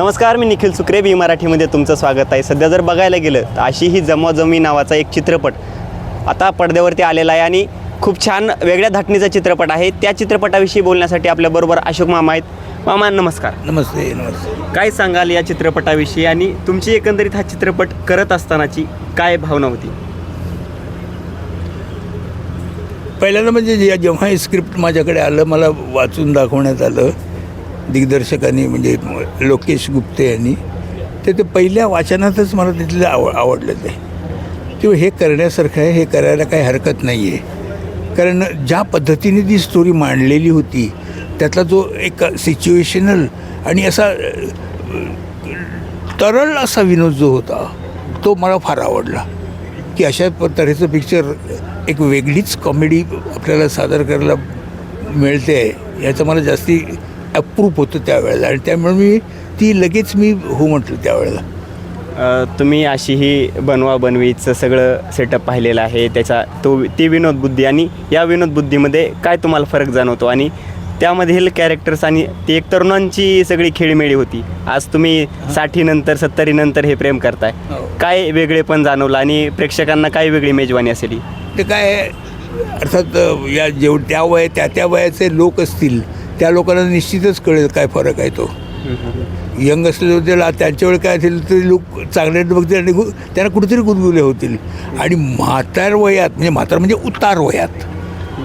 नमस्कार मी निखिल सुक्रे बी मराठीमध्ये तुमचं स्वागत आहे. सध्या जर बघायला गेलं तर अशी ही जमाजमी नावाचा एक चित्रपट आता पडद्यावरती आलेला आहे आणि खूप छान वेगळ्या धाटणीचा चित्रपट आहे. त्या चित्रपटाविषयी बोलण्यासाठी आपल्याबरोबर अशोक मामा आहेत. मामा नमस्कार. नमस्ते नमस्ते. काय सांगाल या चित्रपटाविषयी आणि तुमची एकंदरीत हा चित्रपट करत असतानाची काय भावना होती? पहिल्यांदा म्हणजे जेव्हा हे स्क्रिप्ट माझ्याकडे आलं मला वाचून दाखवण्यात आलं दिग्दर्शकांनी म्हणजे लोकेश गुप्ते यांनी ते ते पहिल्या वाचनातच मला तिथलं आव आवडलं ते. किंवा हे करण्यासारखं आहे हे करायला काही हरकत नाही आहे कारण ज्या पद्धतीने ती स्टोरी मांडलेली होती त्यातला जो एक सिच्युएशनल आणि असा तरळ असा विनोद जो होता तो मला फार आवडला. की अशा प- तऱ्हेचं पिक्चर एक वेगळीच कॉमेडी आपल्याला सादर करायला मिळते आहे याचं मला जास्ती अप्रूप होतं त्यावेळेला. आणि त्यामुळे मी ती लगेच मी हो म्हटलं त्यावेळेला. अ, तुम्ही अशी ही बनवा बनवीचं सगळं सेटअप पाहिलेलं आहे. त्याचा तो ती विनोद बुद्धी आणि या विनोद बुद्धीमध्ये काय तुम्हाला फरक जाणवतो? आणि त्यामधील कॅरेक्टर्स आणि ती एक तरुणांची सगळी खेळमेळी होती. आज तुम्ही साठीनंतर सत्तरीनंतर हे प्रेम करताय. हो. काय वेगळेपण जाणवलं आणि प्रेक्षकांना काय वेगळी मेजवानी असेल ही? ते काय आहे, अर्थात अ, या जेव त्या वय त्या त्या वयाचे लोक असतील त्या लोकांना निश्चितच कळेल काय फरक आहे तो. यंग असलेले होते ला- त्यांच्या वेळी काय असेल तरी लोक चांगले बघतील आणि गु- त्यांना कुठेतरी गुदगुले होतील. आणि म्हातार वयात म्हणजे म्हातार म्हणजे उतार वयात.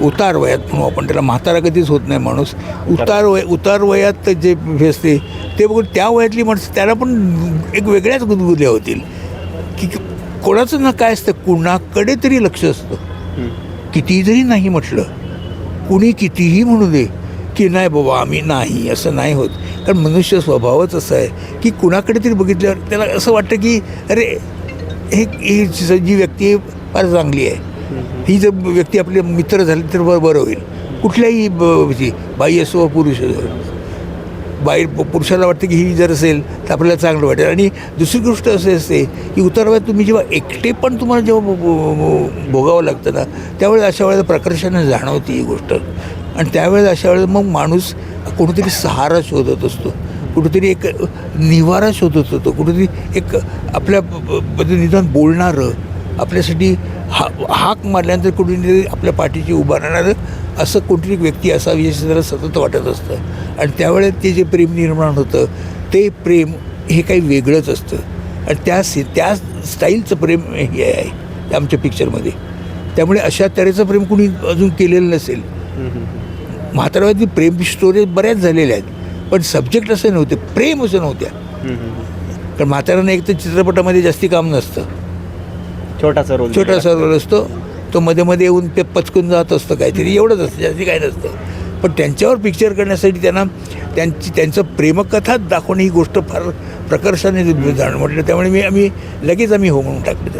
उतार वयात म्हणू आपण त्याला म्हातारा कधीच होत नाही माणूस. उतार वय उतार वयात जे फेसते ते बघून त्या वयातली माणसं त्याला पण एक वेगळ्याच गुदगुल्या होतील. की कोणाचं ना काय असतं कुणाकडे तरी लक्ष असतं. कितीही जरी नाही म्हटलं कुणी कितीही म्हणू दे की नाही बाबा आम्ही नाही असं नाही होत. कारण मनुष्य स्वभावच असं आहे की कुणाकडे तरी बघितल्यावर त्याला असं वाटतं की अरे हे ही जी व्यक्ती फार चांगली आहे. ही जर व्यक्ती आपले मित्र झाली तर बरं बरं होईल. कुठल्याही ची, बाई असो वा पुरुष असो. बाई पुरुषाला वाटतं की ही जर असेल तर आपल्याला चांगलं वाटेल. आणि दुसरी गोष्ट असे असते की उतरवयात तुम्ही जेव्हा एकटे पण तुम्हाला जेव्हा भोगावं लागतं ना त्यावेळेस अशा वेळेला प्रकर्षाने जाणवते ही गोष्ट. आणि त्यावेळेस अशा वेळेला मग माणूस कुठेतरी सहारा शोधत असतो. कुठेतरी एक निवारा शोधत होतो कुठेतरी एक आपल्या ब- बद्दल निदान बोलणारं आपल्यासाठी हा हाक मारल्यानंतर कुठेतरी आपल्या पाठीशी उभं राहणारं असं कोणतरी व्यक्ती असावी असं त्याला सतत वाटत असतं. आणि त्यावेळेस ते जे प्रेम निर्माण होतं ते प्रेम हे काही वेगळंच असतं. आणि त्या त्या स्टाईलचं प्रेम हे आहे आमच्या पिक्चरमध्ये. त्यामुळे अशा तऱ्हेचं प्रेम कुणी अजून केलेलं नसेल. म्हातारावरती प्रेम स्टोरी बऱ्याच झालेल्या आहेत. पण सब्जेक्ट असे नव्हते प्रेम असं नव्हत्या कारण म्हाताऱ्यानं एक तर चित्रपटामध्ये जास्ती काम नसतं. छोटासा रोल छोटासा रोल असतो. तो मध्ये मध्ये येऊन ते पचकून जात असतं काहीतरी. एवढंच असतं जास्ती काही नसतं. पण त्यांच्यावर पिक्चर करण्यासाठी त्यांना त्यांची त्यांचं प्रेमकथा दाखवणं ही गोष्ट फार प्रकर्षाने जाणं म्हटलं त्यामुळे मी आम्ही लगेच आम्ही हो म्हणून टाकले तर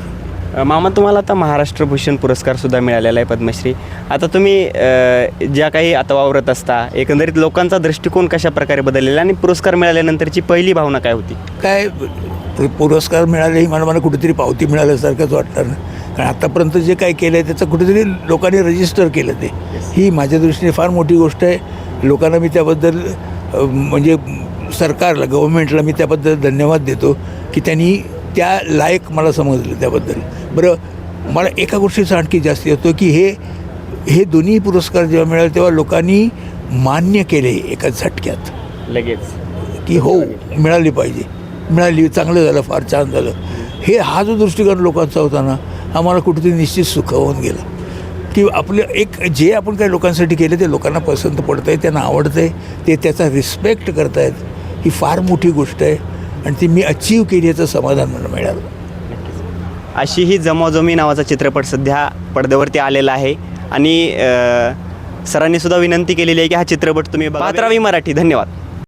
मामा तुम्हाला आता महाराष्ट्र भूषण पुरस्कार सुद्धा मिळालेला आहे पद्मश्री. आता तुम्ही अ, ज्या काही आता वावरत असता एकंदरीत लोकांचा दृष्टिकोन कशा प्रकारे बदललेला आणि पुरस्कार मिळाल्यानंतरची पहिली भावना काय होती? काय पुरस्कार मिळाले ही मला मला कुठेतरी पावती मिळाल्यासारखंच वाटतं ना. कारण आतापर्यंत जे काय केलं आहे त्याचं कुठेतरी लोकांनी रजिस्टर केलं ते. ही माझ्या दृष्टीने फार मोठी गोष्ट आहे. लोकांना मी त्याबद्दल अ, म्हणजे सरकारला गव्हर्मेंटला मी त्याबद्दल धन्यवाद देतो की त्यांनी त्या लायक मला समजलं त्याबद्दल. बरं मला एका गोष्टीचा आणखी जास्त येतो की हे हे दोन्ही पुरस्कार जेव्हा मिळाले तेव्हा लोकांनी मान्य केले एका झटक्यात. लगेच. की हो मिळाली पाहिजे. मिळाली चांगलं झालं फार छान झालं. हे हा जो दृष्टिकोन लोकांचा होता ना हा मला कुठेतरी निश्चित सुखावून गेला. की आपलं एक जे आपण काही लोकांसाठी केलं ते लोकांना पसंत पडतं आहे त्यांना आवडतं आहे ते त्याचा रिस्पेक्ट करतायत ही फार मोठी गोष्ट आहे. आणि ती मी अचीव केली याचं समाधान मला मिळालं. अशी ही जमाजमी नावाचा चित्रपट सध्या पडद्यावरती आलेला आहे. आणि सरांनी सुद्धा विनंती केलेली आहे की हा चित्रपट तुम्ही पात्रावी मराठी. धन्यवाद.